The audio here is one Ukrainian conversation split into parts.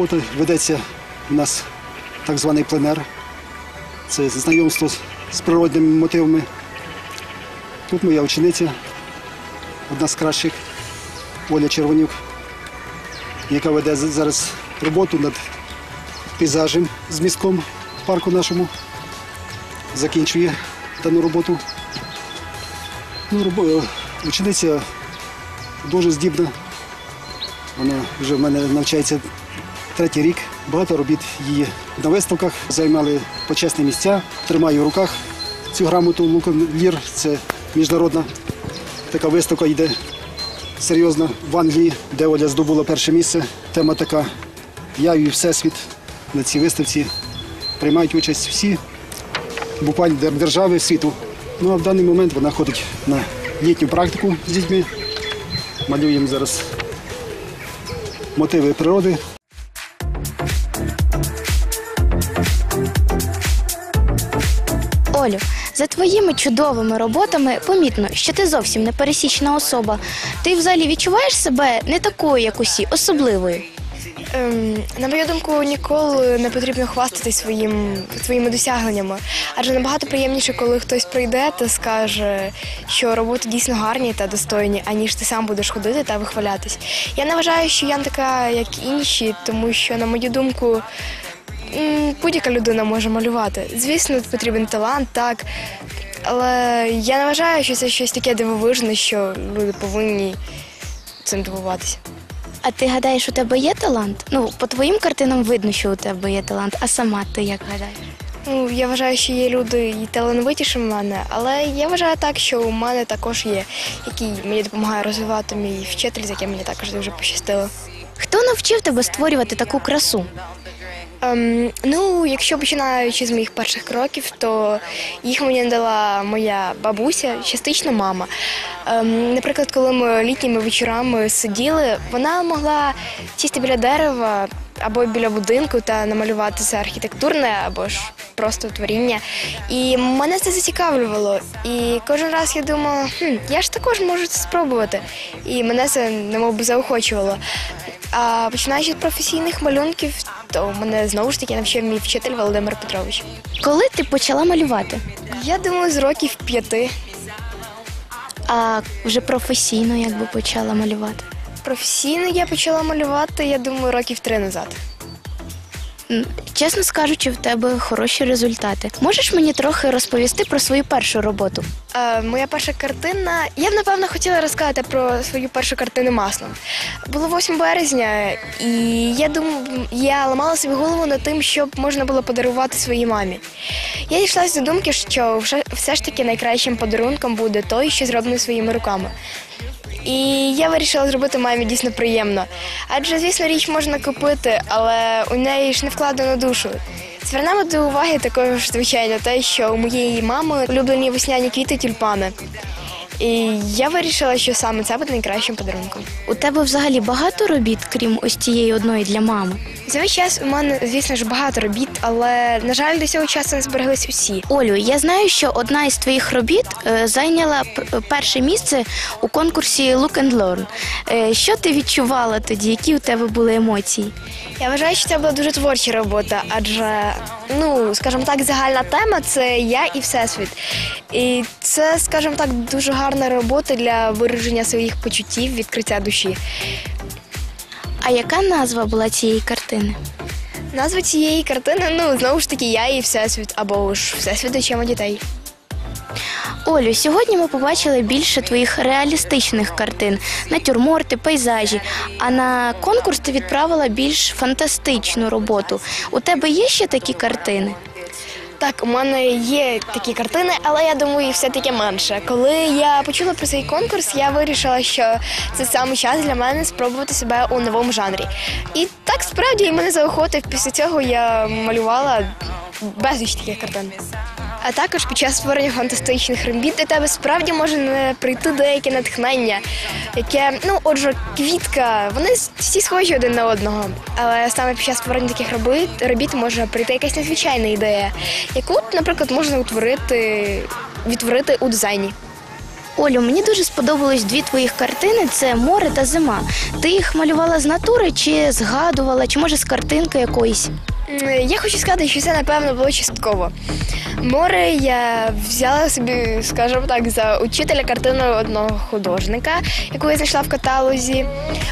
робота. Ведеться у нас так званий пленер. Це знайомство з- природними мотивами. Тут моя учениця, одна з кращих, Оля Червонюк, яка веде зараз роботу над пейзажем з містком парку нашому. Закінчує дану роботу. Ну, робо- учениця дуже здібна. Вона вже в мене навчається третій рік. Багато робіт її на виставках займали почесні місця. Тримаю в руках цю грамоту Лукан Лір. Це міжнародна така виставка йде серйозна в Англії, де Оля здобула перше місце. Тема така Я і Всесвіт на цій виставці приймають участь всі буквально держави світу. Ну а в даний момент вона ходить на літню практику з дітьми. Малюємо зараз мотиви природи. Олю, за твоїми чудовими роботами помітно, що ти зовсім не пересічна особа. Ти взагалі відчуваєш себе не такою, як усі, особливою. Ем, на мою думку, ніколи не потрібно хвастатись своїм, своїми досягненнями. Адже набагато приємніше, коли хтось прийде та скаже, що роботи дійсно гарні та достойні, аніж ти сам будеш ходити та вихвалятись. Я не вважаю, що я не така, як інші, тому що, на мою думку, будь-яка людина може малювати. Звісно, потрібен талант, так. Але я не вважаю, що це щось таке дивовижне, що люди повинні цим дивуватися. А ти гадаєш, у тебе є талант? Ну, по твоїм картинам видно, що у тебе є талант, а сама ти як гадаєш? Ну, я вважаю, що є люди і талановитіші в мене, але я вважаю так, що у мене також є, який мені допомагає розвивати мій вчитель, з яким мені також дуже пощастило. Хто навчив тебе створювати таку красу? Ем, ну, якщо починаючи з моїх перших кроків, то їх мені надала моя бабуся, частично мама. Ем, наприклад, коли ми літніми вечорами сиділи, вона могла сісти біля дерева або біля будинку та намалювати це архітектурне або ж просто творіння. І мене це зацікавлювало. І кожен раз я думала, хм, я ж також можу це спробувати. І мене це немов би заохочувало. А починаючи з професійних малюнків, то мене знову ж таки навчив мій вчитель Володимир Петрович. Коли ти почала малювати? Я думаю, з років п'яти А вже професійно якби почала малювати? професійно я почала малювати, я думаю, років три назад. Чесно скажучи, в тебе хороші результати. Можеш мені трохи розповісти про свою першу роботу? Е, моя перша картина. Я б напевно хотіла розказати про свою першу картину маслом. Було 8 березня, і я думаю, я ламала собі голову над тим, щоб можна було подарувати своїй мамі. Я дійшлася до думки, що все ж таки найкращим подарунком буде той, що зроблений своїми руками. І я вирішила зробити мамі дійсно приємно. Адже, звісно, річ можна купити, але у неї ж не вкладено душу. Звернемо до уваги також, звичайно, те, що у моєї мами улюблені весняні квіти тюльпани. І я вирішила, що саме це буде найкращим подарунком. У тебе взагалі багато робіт, крім ось цієї одної для мами. За весь час у мене, звісно ж, багато робіт, але, на жаль, до цього часу не збереглись усі. Олю, я знаю, що одна із твоїх робіт е, зайняла п- перше місце у конкурсі Look and Learn. Е, Що ти відчувала тоді? Які у тебе були емоції? Я вважаю, що це була дуже творча робота, адже, ну, скажімо так, загальна тема це я і всесвіт. І це, скажімо так, дуже гарна робота для вираження своїх почуттів, відкриття душі. А яка назва була цієї картини? Назва цієї картини, ну, знову ж таки, я і всесвіт, або ж всесвіт очима дітей. Олю, сьогодні ми побачили більше твоїх реалістичних картин, натюрморти, пейзажі. А на конкурс ти відправила більш фантастичну роботу. У тебе є ще такі картини? Так, у мене є такі картини, але я думаю, їх все-таки менше. Коли я почула про цей конкурс, я вирішила, що це саме час для мене спробувати себе у новому жанрі. І так справді мене заохотив. Після цього я малювала безліч таких картин. А також під час створення фантастичних робіт до тебе справді може не прийти деяке натхнення, яке, ну, отже, квітка, вони всі схожі один на одного. Але саме під час створення таких робіт, робіт може прийти якась незвичайна ідея, яку, наприклад, можна утворити, відтворити у дизайні. Олю, мені дуже сподобались дві твоїх картини: це море та зима. Ти їх малювала з натури, чи згадувала, чи може з картинки якоїсь? Я хочу сказати, що це напевно було частково. Море я взяла собі, скажімо так, за учителя картину одного художника, яку я знайшла в каталозі.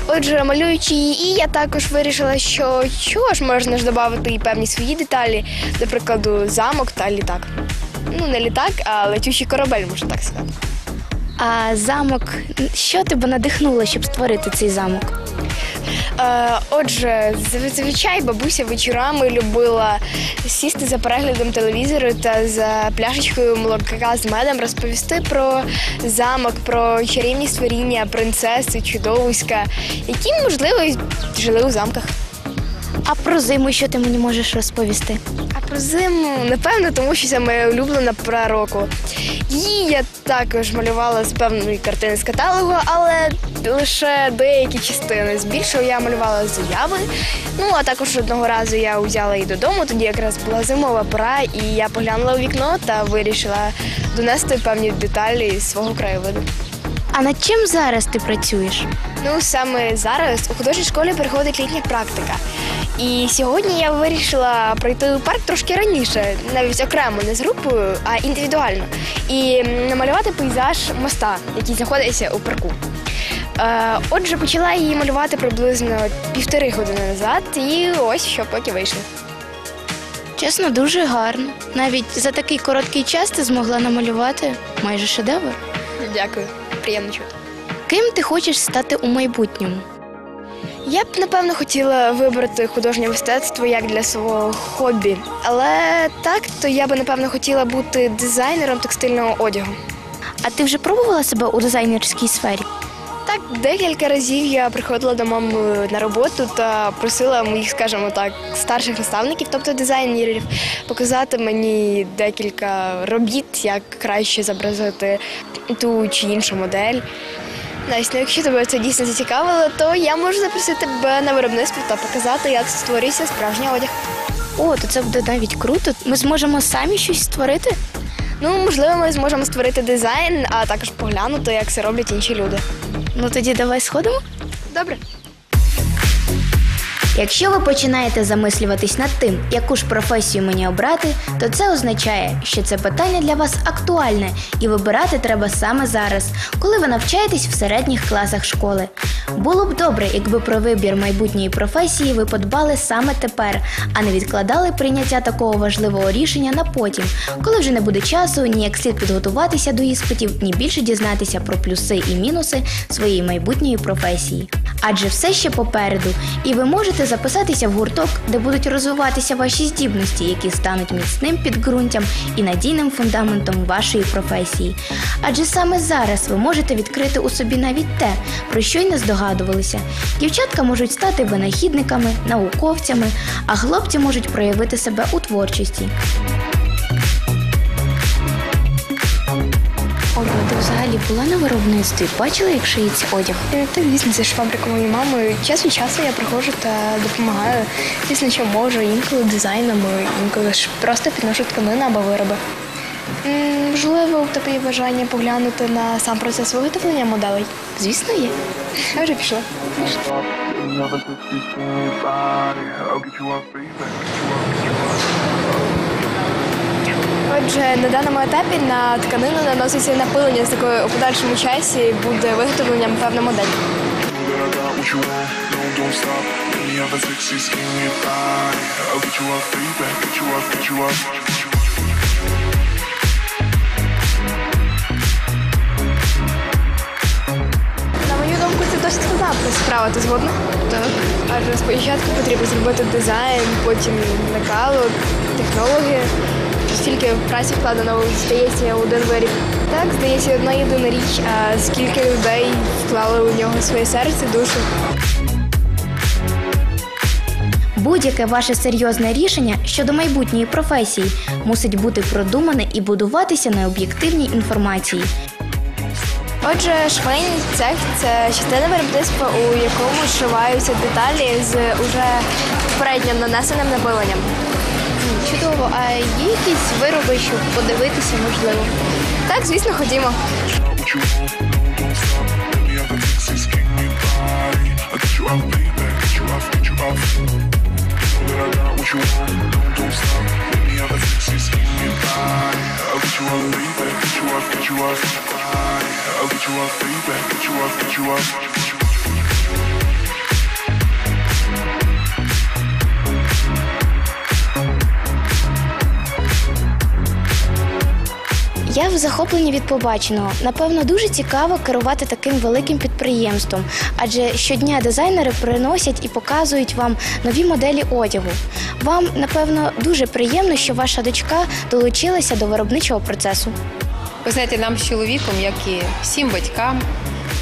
Отже, малюючи її, я також вирішила, що чого ж можна ж додати і певні свої деталі, до прикладу, замок та літак. Ну, не літак, а летючий корабель, можна так сказати. А замок, що тебе надихнуло, щоб створити цей замок? Е, отже, зазвичай бабуся вечорами любила сісти за переглядом телевізору та за пляшечкою молока з медом розповісти про замок, про чарівні створіння, принцеси, чудовиська, які, можливо, жили у замках. А про зиму, що ти мені можеш розповісти? Про зиму, напевно, тому що це моя улюблена пора року. Її я також малювала з певної картини з каталогу, але лише деякі частини. Збільшого я малювала з уяви. Ну а також одного разу я взяла її додому. Тоді якраз була зимова пора, і я поглянула у вікно та вирішила донести певні деталі з свого краєвиду. А над чим зараз ти працюєш? Ну саме зараз у художній школі приходить літня практика. І сьогодні я вирішила пройти у парк трошки раніше, навіть окремо, не з групою, а індивідуально, і намалювати пейзаж моста, який знаходиться у парку. Е, отже, почала її малювати приблизно півтори години назад, і ось що поки вийшло. Чесно, дуже гарно. Навіть за такий короткий час ти змогла намалювати майже шедевр. Дякую, приємно чути. Ким ти хочеш стати у майбутньому? Я б напевно хотіла вибрати художнє мистецтво як для свого хобі, але так то я би напевно хотіла бути дизайнером текстильного одягу. А ти вже пробувала себе у дизайнерській сфері? Так, декілька разів я приходила до мами на роботу та просила моїх, скажімо так, старших наставників, тобто дизайнерів, показати мені декілька робіт, як краще зобразити ту чи іншу модель. Настя, ну, якщо тебе це дійсно зацікавило, то я можу запросити тебе на виробництво та показати, як створюється справжній одяг. О, то це буде навіть круто. Ми зможемо самі щось створити. Ну, можливо, ми зможемо створити дизайн, а також поглянути, як це роблять інші люди. Ну тоді давай сходимо. Добре. Якщо ви починаєте замислюватись над тим, яку ж професію мені обрати, то це означає, що це питання для вас актуальне і вибирати треба саме зараз, коли ви навчаєтесь в середніх класах школи. Було б добре, якби про вибір майбутньої професії ви подбали саме тепер, а не відкладали прийняття такого важливого рішення на потім, коли вже не буде часу ні як слід підготуватися до іспитів, ні більше дізнатися про плюси і мінуси своєї майбутньої професії. Адже все ще попереду, і ви можете записатися в гурток, де будуть розвиватися ваші здібності, які стануть міцним підґрунтям і надійним фундаментом вашої професії. Адже саме зараз ви можете відкрити у собі навіть те, про що й не здогадувалися. Дівчатка можуть стати винахідниками, науковцями, а хлопці можуть проявити себе у творчості. Взагалі була на виробництві? Бачила, як шиється одяг? Е, Так, звісно, це ж фабрика моєї мами. Час від часу я приходжу та допомагаю. Звісно, що можу, інколи дизайном, інколи ж просто підношу тканини або вироби. Можливо, у тебе є бажання поглянути на сам процес виготовлення моделей? Звісно, є. Я вже пішла. Any Отже, на даному етапі на тканину наноситься напилення, з якою у подальшому часі буде виготовленням певна модель. На мою думку, це досить складна справа, ти згодна? Так. Адже спочатку потрібно зробити дизайн, потім накалу, технології. Стільки праці вкладено, здається, у один виріб. Так, здається, одна єдина річ, а скільки людей вклали у нього своє серце, душу. Будь-яке ваше серйозне рішення щодо майбутньої професії мусить бути продумане і будуватися на об'єктивній інформації. Отже, швейний цех це частина виробництва, у якому зшиваються деталі з уже попередньо нанесеним напиленням. Чудово, а є якісь вироби, щоб подивитися, можливо. Так, звісно, ходімо. what you want, no, don't stop. Я в захопленні від побаченого. Напевно, дуже цікаво керувати таким великим підприємством, адже щодня дизайнери приносять і показують вам нові моделі одягу. Вам, напевно, дуже приємно, що ваша дочка долучилася до виробничого процесу. Ви знаєте, нам з чоловіком, як і всім батькам,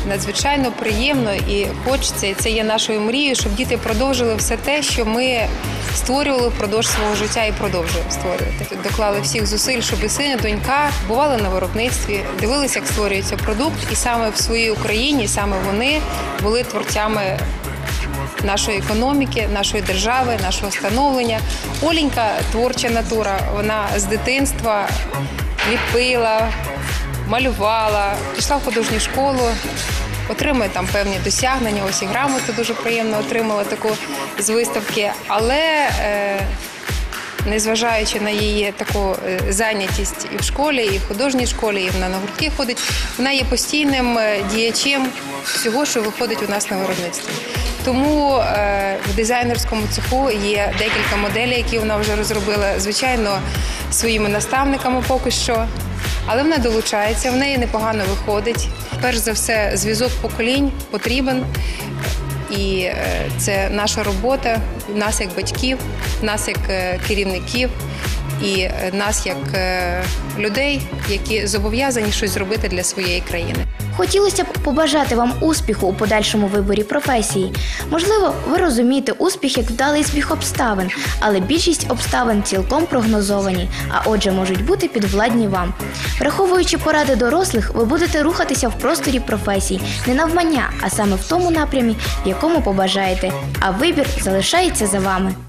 надзвичайно приємно і хочеться, і це є нашою мрією, щоб діти продовжили все те, що ми створювали впродовж свого життя і продовжуємо створювати. Доклали всіх зусиль, щоб і син, донька бували на виробництві, дивилися, як створюється продукт, і саме в своїй Україні, саме вони були творцями нашої економіки, нашої держави, нашого становлення. Оленька творча натура. Вона з дитинства ліпила, малювала, пішла в художню школу, отримує там певні досягнення. Ось і грамоту дуже приємно отримала таку з виставки. Але е, незважаючи на її таку е, зайнятість і в школі, і в художній школі, і вона на гуртки ходить, вона є постійним е, діячем всього, що виходить у нас на виробництві. Тому е, в дизайнерському цеху є декілька моделей, які вона вже розробила, звичайно, своїми наставниками поки що. Але вона долучається, в неї непогано виходить. Перш за все, зв'язок поколінь потрібен. І е, це наша робота, нас як батьків, нас як е, керівників і е, нас як людей, які зобов'язані щось зробити для своєї країни. Хотілося б побажати вам успіху у подальшому виборі професії. Можливо, ви розумієте успіх як вдалий збіг обставин, але більшість обставин цілком прогнозовані, а отже, можуть бути підвладні вам. Враховуючи поради дорослих, ви будете рухатися в просторі професій не навмання, а саме в тому напрямі, в якому побажаєте. А вибір залишається за вами.